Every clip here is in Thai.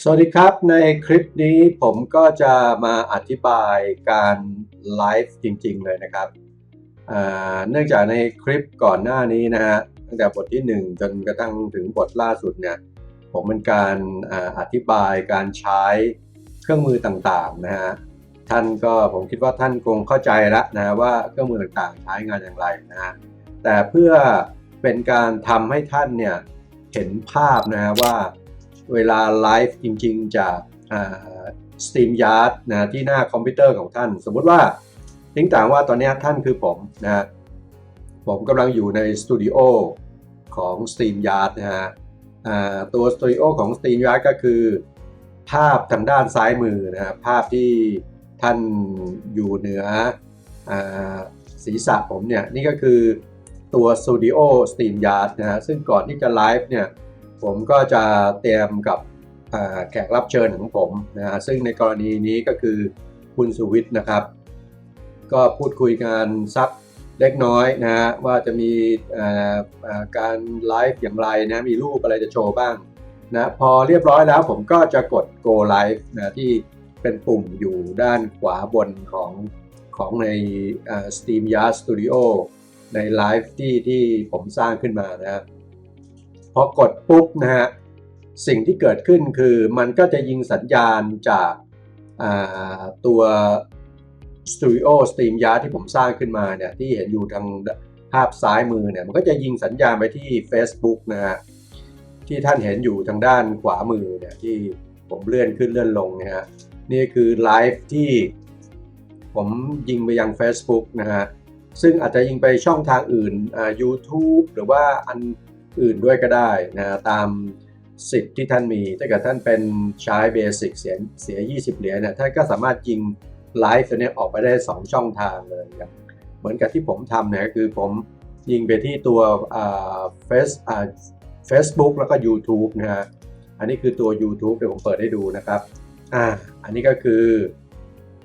สวัสดีครับในคลิปนี้ผมก็จะมาอธิบายการไลฟ์จริงๆเลยนะครับเนื่องจากในคลิปก่อนหน้านี้นะฮะตั้งแต่บทที่ 1 จนกระทั่งถึงบทล่าสุดเนี่ยผมเป็นการออธิบายการใช้เครื่องมือต่างๆนะฮะท่านก็ผมคิดว่าท่านคงเข้าใจแล้วนะฮะว่าเครื่องมือต่างๆ ใช้งานอย่างไรนะฮะแต่เพื่อเป็นการทำให้ท่านเนี่ยเห็นภาพนะฮะว่า เวลาไลฟ์จริงๆจากสตรีมยาร์ดนะที่หน้าคอมพิวเตอร์ของท่าน สมมุติว่าทิ้งต่างว่าตอนนี้ท่านคือผมนะผมกำลังอยู่ในสตูดิโอของ StreamYard นะฮะตัวสตูดิโอของ StreamYard ก็คือ ภาพทางด้านซ้ายมือนะฮะภาพที่ท่านอยู่เหนืออศีรษะผมเนี่ยนี่ก็คือตัว Studio StreamYard นะฮะซึ่งก่อนที่จะไลฟ์เนี่ย ผมก็จะเตรียมกับแขกรับเชิญของผมนะฮะซึ่งในกรณีนี้ก็คือคุณสุวิทย์นะครับ ก็พูดคุยกันสักเล็กน้อยนะฮะว่าจะมีการไลฟ์อย่างไรนะมีรูปอะไรจะโชว์บ้างนะพอเรียบร้อยแล้วผมก็จะกด go live นะที่เป็นปุ่มอยู่ด้านขวาบนของของใน Steam Yard Studio ในไลฟ์ที่ที่ผมสร้างขึ้นมานะครับ พอกดปุ๊บนะฮะสิ่งที่เกิดขึ้นคือมันก็จะยิงสัญญาณจากาตัว Studio StreamYard ที่ผมสร้างขึ้นมาเนี่ยที่เห็นอยู่ทางภาพซ้ายมือเนี่ยมันก็จะยิงสัญญาณไปที่ Facebook นะฮะที่ท่านเห็นอยู่ทางด้านขวามือเนี่ยที่ผมเลื่อนขึ้นเลื่อนลงนี่ยฮะนี่คือไลฟ์ที่ผมยิงไปยัง Facebook นะฮะซึ่งอาจจะยิงไปช่องทางอื่นอ่า YouTube หรือว่าอัน อื่นด้วยก็ได้นะตามสิทธิ์ที่ท่านมี ถ้าเกิดท่านเป็นใช้เบสิกเสียเสีย 20 เหรียญเนี่ยท่านก็สามารถยิงไลฟ์ตัวนี้ออกไปได้ 2 ช่องทางเลยครับเหมือนกับที่ผมทำเนี่ยคือผมยิงไปที่ตัวเฟซเฟซบุ๊กแล้วก็ YouTube นะฮะอันนี้คือตัว YouTube เดี๋ยวผมเปิดให้ดูนะครับอ่าอันนี้ก็คือ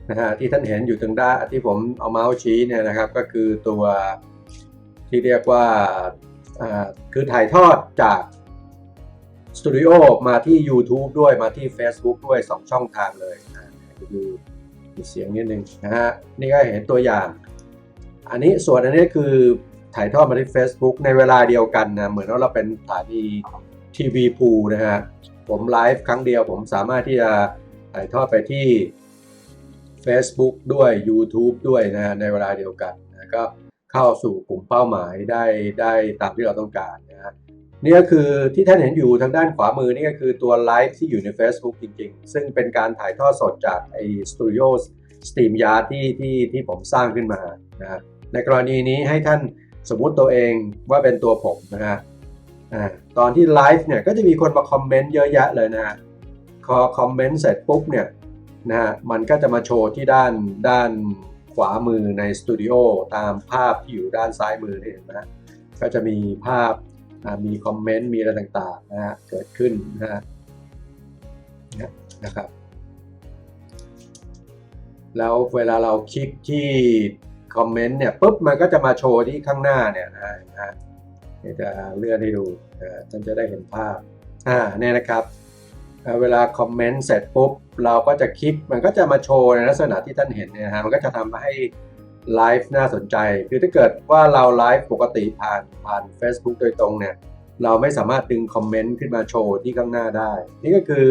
นะฮะที่ท่านเห็นอยู่ตรงด้านที่ผมเอาเมาส์ชี้เนี่ยนะครับ ก็คือตัวที่เรียกว่า คือถ่ายทอดจากสตูดิโอมาที่ YouTube ด้วยมาที่ Facebook ด้วย 2 ช่องทางเลยนะดูเสียงนิดนึงนะฮะนี่ก็เห็นตัวอย่าง อันนี้ส่วนอันนี้คือถ่ายทอดมาที่ Facebook ในเวลาเดียวกันนะเหมือนว่าเราเป็นสถานีทีวีพูนะฮะผมไลฟ์ครั้งเดียวผมสามารถที่จะถ่ายทอดไปที่ Facebook ด้วย YouTube ด้วยนะฮะในเวลาเดียวกันนะก็ เข้าสู่กลุ่มเป้าหมายได้ได้ตามที่เราต้องการนะฮะนี่ก็คือที่ท่านเห็นอยู่ทางด้านขวามือนี่ก็คือตัวไลฟ์ที่อยู่ใน Facebook จริงๆ ซึ่งเป็นการถ่ายทอดสดจากไอสตูดิโอสตรีมยาร์ที่ที่ที่ผมสร้างขึ้นมานะฮะในกรณีนี้ให้ท่านสมมุติตัวเองว่าเป็นตัวผมนะฮะอ่าตอนที่ไลฟ์เนี่ยก็จะมีคนมาคอมเมนต์เยอะแยะเลยนะฮะพอคอมเมนต์เสร็จปุ๊บเนี่ยนะฮะมันก็จะมาโชว์ที่ด้านด้าน ขวามือในสตูดิโอตามภาพที่อยู่ด้านซ้ายมือนี่เห็นไหมก็จะมีภาพมีคอมเมนต์มีอะไรต่างๆนะฮะเกิดขึ้นนะฮะนะครับ แล้วเวลาเราคลิกที่คอมเมนต์เนี่ยปุ๊บมันก็จะมาโชว์ที่ข้างหน้าเนี่ยนะฮะจะเลื่อนให้ดูท่านจะได้เห็นภาพอ่าเนี่ยนะครับ เวลาคอมเมนต์เสร็จปุ๊บ เราก็จะคลิกมันก็จะมาโชว์ในลักษณะที่ท่านเห็นเนี่ยฮะมันก็จะทำให้ไลฟ์น่าสนใจ คือถ้าเกิดว่าเราไลฟ์ปกติผ่านผ่าน Facebook โดยตรงเนี่ย เราไม่สามารถดึงคอมเมนต์ขึ้นมาโชว์ที่ข้างหน้าได้ นี่ก็คือ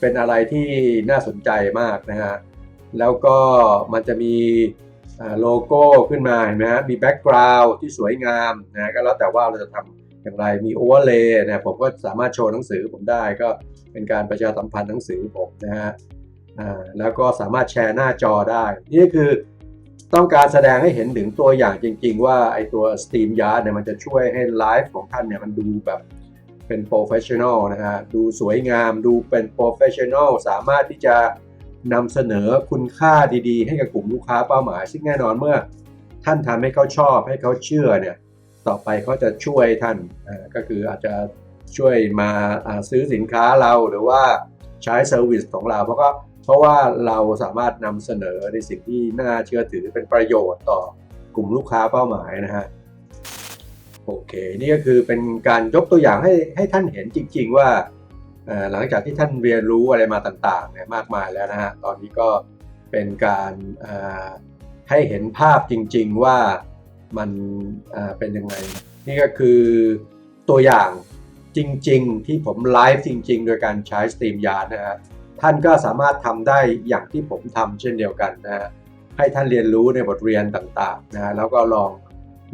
เป็นอะไรที่น่าสนใจมากนะฮะ แล้วก็มันจะมีโลโก้ขึ้นมาเห็นไหมฮะ มีแบ็กกราวด์ที่สวยงามนะก็แล้วแต่ว่าเราจะทำ อย่างไรมีโอเวอร์เลย์นะผมก็สามารถโชว์หนังสือผมได้ก็เป็นการประชาสัมพันธ์หนังสือผมนะฮะแล้วก็สามารถแชร์หน้าจอได้ นี่คือต้องการแสดงให้เห็นถึงตัวอย่างจริง ๆ ว่าไอตัว Steam Yard เนี่ยมันจะช่วยให้ไลฟ์ของท่านเนี่ยมันดูแบบเป็นโปรเฟชชั่นอลนะฮะดูสวยงามดูเป็นโปรเฟชชั่นอลสามารถที่จะนำเสนอคุณค่าดีๆ ให้กับกลุ่มลูกค้าเป้าหมาย ซึ่งแน่นอนเมื่อท่านทำให้เขาชอบให้เขาเชื่อเนี่ย ต่อไปเขาจะช่วยท่านก็คืออาจจะช่วยมาซื้อสินค้าเราหรือว่าใช้เซอร์วิสของเรา เพราะก็เพราะว่าเราสามารถนำเสนอในสิ่งที่น่าเชื่อถือเป็นประโยชน์ต่อกลุ่มลูกค้าเป้าหมายนะฮะโอเค นี่ก็คือเป็นการยกตัวอย่างให้ให้ท่านเห็นจริง ๆ ว่าหลังจากที่ท่านเรียนรู้อะไรมาต่างๆเนี่ยมากมายแล้วนะฮะตอนนี้ก็เป็นการให้เห็นภาพจริง ๆ ว่า มันเป็นยังไง นี่ก็คือตัวอย่างจริง ๆ ที่ผมไลฟ์จริง ๆ โดยการใช้ StreamYard นะฮะท่านก็สามารถทำได้อย่างที่ผมทำเช่นเดียวกันนะฮะให้ท่านเรียนรู้ในบทเรียนต่างๆนะฮะแล้วก็ลอง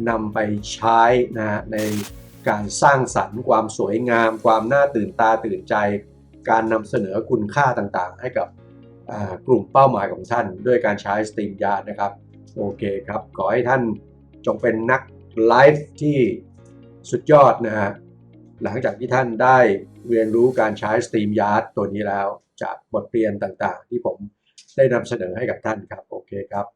นำไปใช้นะฮะในการสร้างสรรค์ความสวยงาม ความน่าตื่นตาตื่นใจ การนำเสนอคุณค่าต่างๆ ให้กับกลุ่มเป้าหมายของท่าน ด้วยการใช้ StreamYard นะครับ โอเคครับ ขอให้ท่าน จงเป็นนักไลฟ์ที่สุดยอดนะฮะ หลังจากที่ท่านได้เรียนรู้การใช้ StreamYard ตัวนี้แล้ว จากบทเรียนต่างๆ ที่ผมได้นำเสนอให้กับท่านครับ โอเคครับ